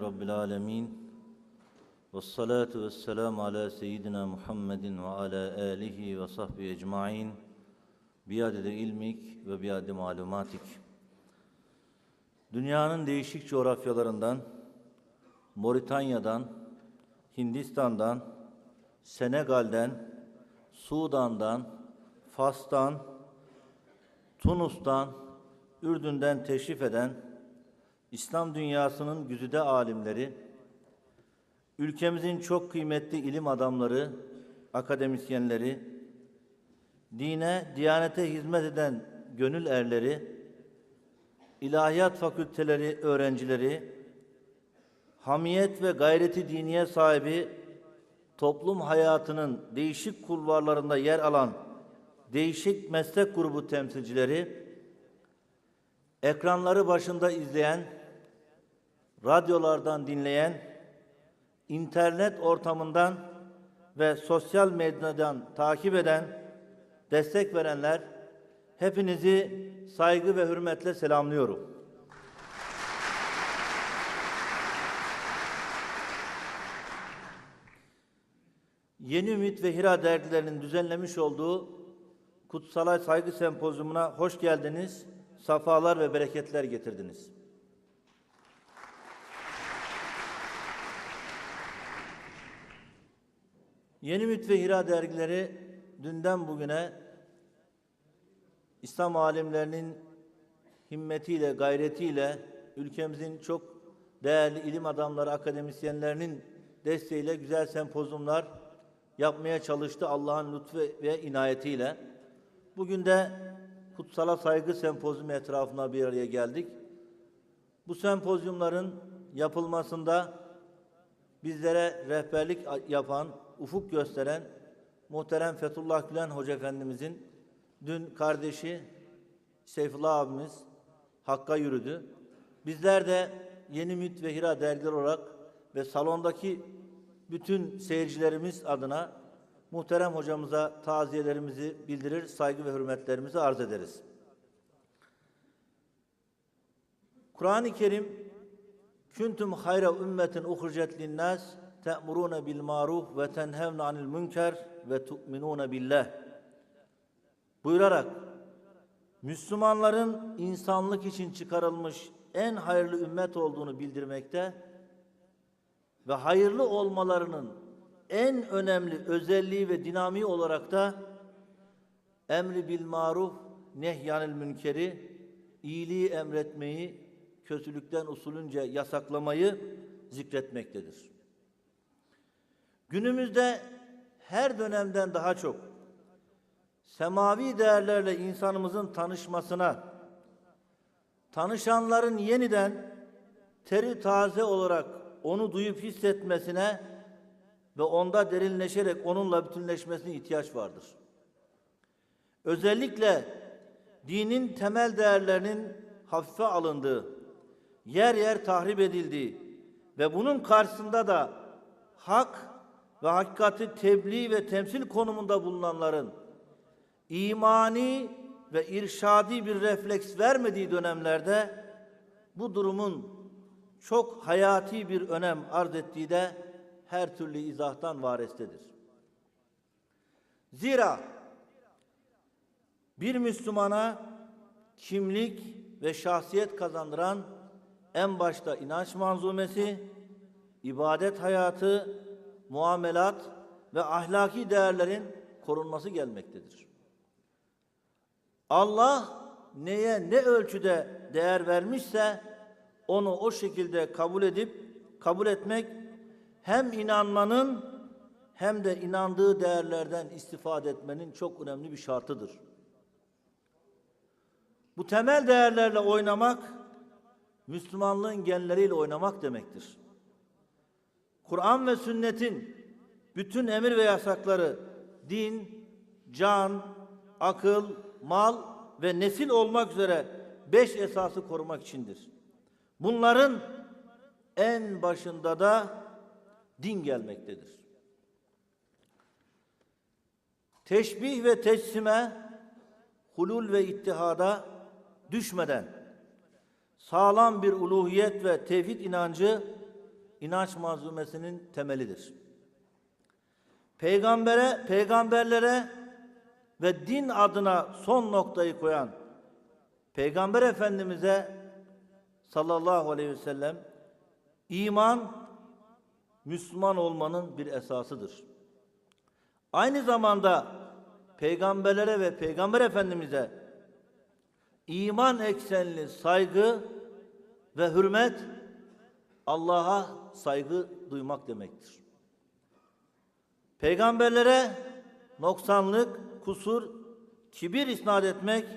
Rabbil alemin. Ve salatu ve selamu ala seyyidina Muhammedin ve ala alihi ve sahbihi ecmain. Biadede ilmik ve biade malumatik. Dünyanın değişik coğrafyalarından, Moritanya'dan, Hindistan'dan, Senegal'den, Sudan'dan, Fas'tan, Tunus'tan, Ürdün'den teşrif eden İslam dünyasının güzide alimleri, ülkemizin çok kıymetli ilim adamları, akademisyenleri, dine, diyanete hizmet eden gönül erleri, ilahiyat fakülteleri öğrencileri, hamiyet ve gayreti diniye sahibi toplum hayatının değişik kulvarlarında yer alan değişik meslek grubu temsilcileri, ekranları başında izleyen, radyolardan dinleyen, internet ortamından ve sosyal medyadan takip eden, destek verenler, hepinizi saygı ve hürmetle selamlıyorum. Yeni Ümit ve Hira dergilerinin düzenlemiş olduğu Kutsalay Saygı Sempozyumuna hoş geldiniz, safalar ve bereketler getirdiniz. Yeni Ümit ve Hira dergileri dünden bugüne İslam alimlerinin himmetiyle, gayretiyle ülkemizin çok değerli ilim adamları, akademisyenlerinin desteğiyle güzel sempozyumlar yapmaya çalıştı Allah'ın lütfu ve inayetiyle. Bugün de Kutsala Saygı Sempozyumu etrafına bir araya geldik. Bu sempozyumların yapılmasında bizlere rehberlik yapan, ufuk gösteren muhterem Fethullah Gülen Hoca Efendimizin dün kardeşi Seyfullah abimiz Hakk'a yürüdü. Bizler de Yeni Müt ve Hira dergiler olarak ve salondaki bütün seyircilerimiz adına muhterem hocamıza taziyelerimizi bildirir, saygı ve hürmetlerimizi arz ederiz. Kur'an-ı Kerim Küntüm hayra ümmetin uhricet linnas te'muruna bil maruf ve tenhevne anil münker ve tu'minuna billah buyurarak Müslümanların insanlık için çıkarılmış en hayırlı ümmet olduğunu bildirmekte ve hayırlı olmalarının en önemli özelliği ve dinamiği olarak da emri bil maruf nehyanil münkeri iyiliği emretmeyi kötülükten usulünce yasaklamayı zikretmektedir. Günümüzde her dönemden daha çok semavi değerlerle insanımızın tanışmasına, tanışanların yeniden teri taze olarak onu duyup hissetmesine ve onda derinleşerek onunla bütünleşmesine ihtiyaç vardır. Özellikle dinin temel değerlerinin hafife alındığı, yer yer tahrip edildiği ve bunun karşısında da hak ve hakikati tebliğ ve temsil konumunda bulunanların imani ve irşadi bir refleks vermediği dönemlerde bu durumun çok hayati bir önem arz ettiği de her türlü izahtan varestedir. Zira bir Müslümana kimlik ve şahsiyet kazandıran en başta inanç manzumesi, ibadet hayatı, muamelat ve ahlaki değerlerin korunması gelmektedir. Allah neye ne ölçüde değer vermişse onu o şekilde kabul edip kabul etmek hem inanmanın hem de inandığı değerlerden istifade etmenin çok önemli bir şartıdır. Bu temel değerlerle oynamak Müslümanlığın genleriyle oynamak demektir. Kur'an ve sünnetin bütün emir ve yasakları din, can, akıl, mal ve nesil olmak üzere beş esası korumak içindir. Bunların en başında da din gelmektedir. Teşbih ve teslime, hulul ve ittihada düşmeden sağlam bir uluhiyet ve tevhid inancı inanç manzumesinin temelidir. Peygambere, peygamberlere ve din adına son noktayı koyan Peygamber Efendimiz'e sallallahu aleyhi ve sellem iman Müslüman olmanın bir esasıdır. Aynı zamanda peygamberlere ve peygamber efendimize iman eksenli saygı ve hürmet Allah'a saygı duymak demektir. Peygamberlere noksanlık, kusur, kibir isnat etmek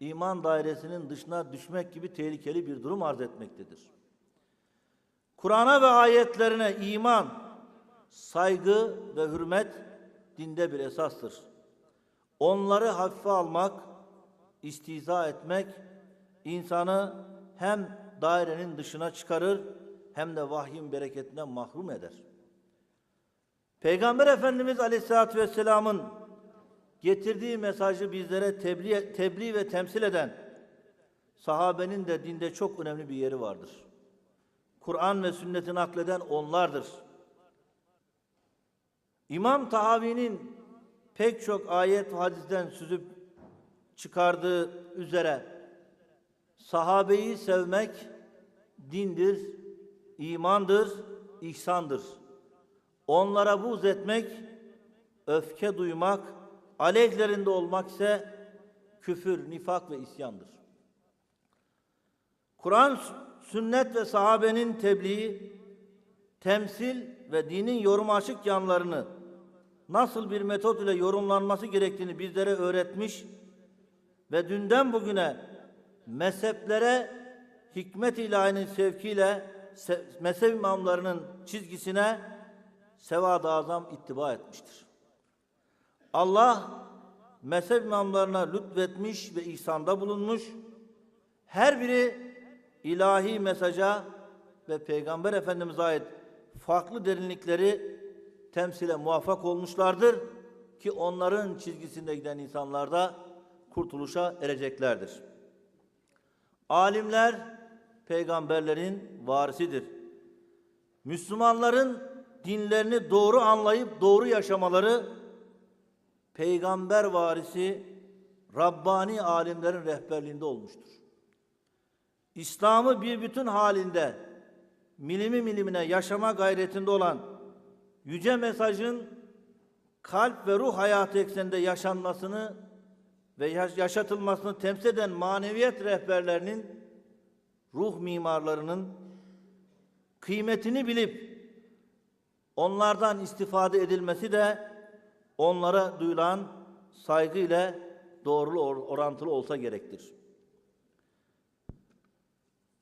iman dairesinin dışına düşmek gibi tehlikeli bir durum arz etmektedir. Kur'an'a ve ayetlerine iman, saygı ve hürmet dinde bir esastır. Onları hafife almak, istiza etmek insanı hem dairenin dışına çıkarır hem de vahyin bereketinden mahrum eder. Peygamber Efendimiz Aleyhisselatü Vesselam'ın getirdiği mesajı bizlere tebliğ, tebliğ ve temsil eden sahabenin de dinde çok önemli bir yeri vardır. Kur'an ve sünneti nakleden onlardır. İmam Tahavi'nin pek çok ayet ve hadisten süzüp çıkardığı üzere sahabeyi sevmek dindir, imandır, ihsandır. Onlara buğz etmek, öfke duymak, aleyhlerinde olmak ise küfür, nifak ve isyandır. Kur'an, sünnet ve sahabenin tebliği, temsil ve dinin yorum açık yanlarını nasıl bir metot ile yorumlanması gerektiğini bizlere öğretmiş ve dünden bugüne mezheplere hikmet ilahinin sevkiyle se mezhep imamlarının çizgisine sevad-ı azam ittiba etmiştir. Allah mezhep imamlarına lütfetmiş ve ihsanda bulunmuş. Her biri ilahi mesaja ve Peygamber Efendimiz'e ait farklı derinlikleri temsile muvaffak olmuşlardır ki onların çizgisinde giden insanlar da kurtuluşa ereceklerdir. Alimler peygamberlerin varisidir. Müslümanların dinlerini doğru anlayıp doğru yaşamaları peygamber varisi Rabbani alimlerin rehberliğinde olmuştur. İslam'ı bir bütün halinde milimi milimine yaşama gayretinde olan yüce mesajın kalp ve ruh hayatı ekseninde yaşanmasını ve yaşatılmasını temsil eden maneviyet rehberlerinin, ruh mimarlarının kıymetini bilip onlardan istifade edilmesi de onlara duyulan saygı ile doğrulu orantılı olsa gerektir.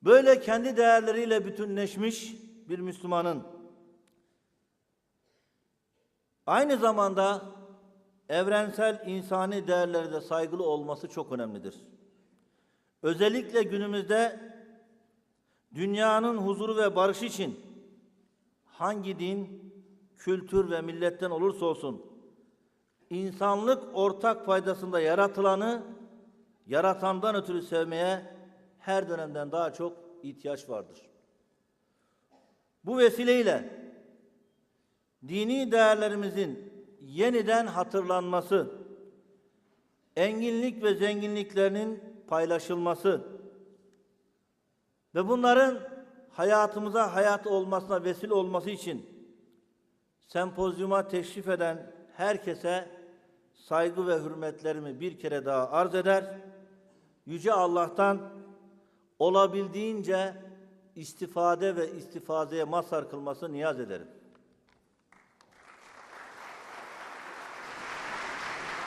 Böyle kendi değerleriyle bütünleşmiş bir Müslümanın aynı zamanda evrensel insani değerlere de saygılı olması çok önemlidir. Özellikle günümüzde dünyanın huzuru ve barışı için hangi din, kültür ve milletten olursa olsun insanlık ortak faydasında yaratılanı yaratandan ötürü sevmeye her dönemden daha çok ihtiyaç vardır. Bu vesileyle dini değerlerimizin yeniden hatırlanması, enginlik ve zenginliklerinin paylaşılması ve bunların hayatımıza hayat olmasına vesile olması için sempozyuma teşrif eden herkese saygı ve hürmetlerimi bir kere daha arz eder. Yüce Allah'tan olabildiğince istifade ve istifadeye mazhar kılması niyaz ederim.